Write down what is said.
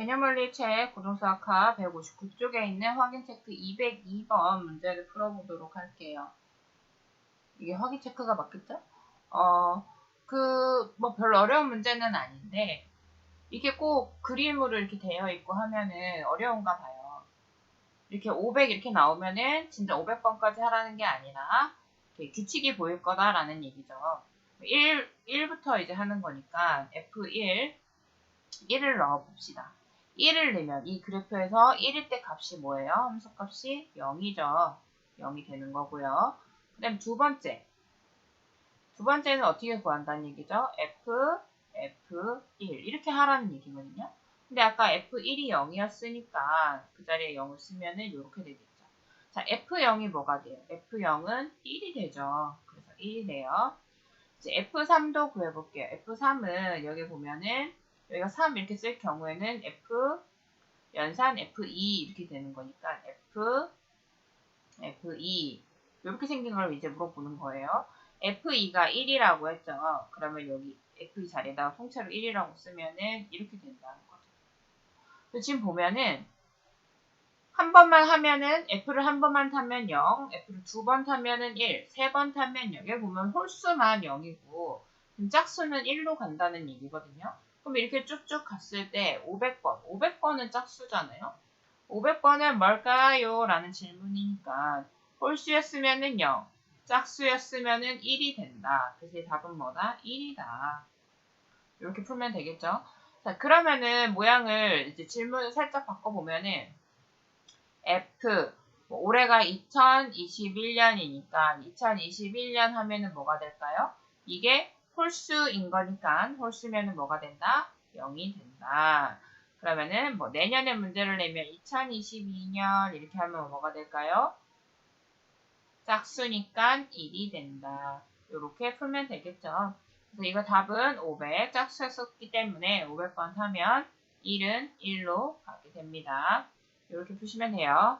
개념원리 책 고등수학과 159쪽에 있는 확인 체크 202번 문제를 풀어보도록 할게요. 이게 확인 체크가 맞겠죠? 어, 그, 뭐 별로 어려운 문제는 아닌데, 이게 꼭 그림으로 이렇게 되어 있고 하면은 어려운가 봐요. 이렇게 500 이렇게 나오면은 진짜 500번까지 하라는 게 아니라, 규칙이 보일 거다라는 얘기죠. 1, 1부터 이제 하는 거니까 F1, 1을 넣어 봅시다. 1을 내면 이 그래프에서 1일 때 값이 뭐예요? 함수값이 0이죠. 0이 되는 거고요. 그 다음 두 번째. 두 번째는 어떻게 구한다는 얘기죠? F, F1 이렇게 하라는 얘기거든요. 근데 아까 F1이 0이었으니까 그 자리에 0을 쓰면은 이렇게 되겠죠. 자, F0이 뭐가 돼요? F0은 1이 되죠. 그래서 1이 돼요. 이제 F3도 구해볼게요. F3은 여기 보면은 여기가 3 이렇게 쓸 경우에는 F 연산 F2 이렇게 되는 거니까 F F2 이렇게 생긴 걸 이제 물어보는 거예요. F2가 1이라고 했죠. 그러면 여기 F2 자리에다가 통째로 1이라고 쓰면은 이렇게 된다는 거죠. 지금 보면은 한 번만 하면은 F를 한 번만 타면 0, F를 두 번 타면은 1, 세 번 타면 0. 여기 보면 홀수만 0이고 짝수는 1로 간다는 얘기거든요. 그럼 이렇게 쭉쭉 갔을 때 500번, 500번은 짝수잖아요. 500번은 뭘까요? 라는 질문이니까 홀수였으면은 0, 짝수였으면은 1이 된다. 그래서 답은 뭐다? 1이다. 이렇게 풀면 되겠죠? 자, 그러면은 모양을 이제 질문을 살짝 바꿔보면은 F, 뭐 올해가 2021년이니까 2021년 하면은 뭐가 될까요? 이게 홀수인 거니까 홀수면은 뭐가 된다? 0이 된다. 그러면은 뭐 내년에 문제를 내면 2022년 이렇게 하면 뭐가 될까요? 짝수니까 1이 된다. 이렇게 풀면 되겠죠. 그래서 이거 답은 500 짝수였기 때문에 500번 하면 1은 1로 가게 됩니다. 이렇게 푸시면 돼요.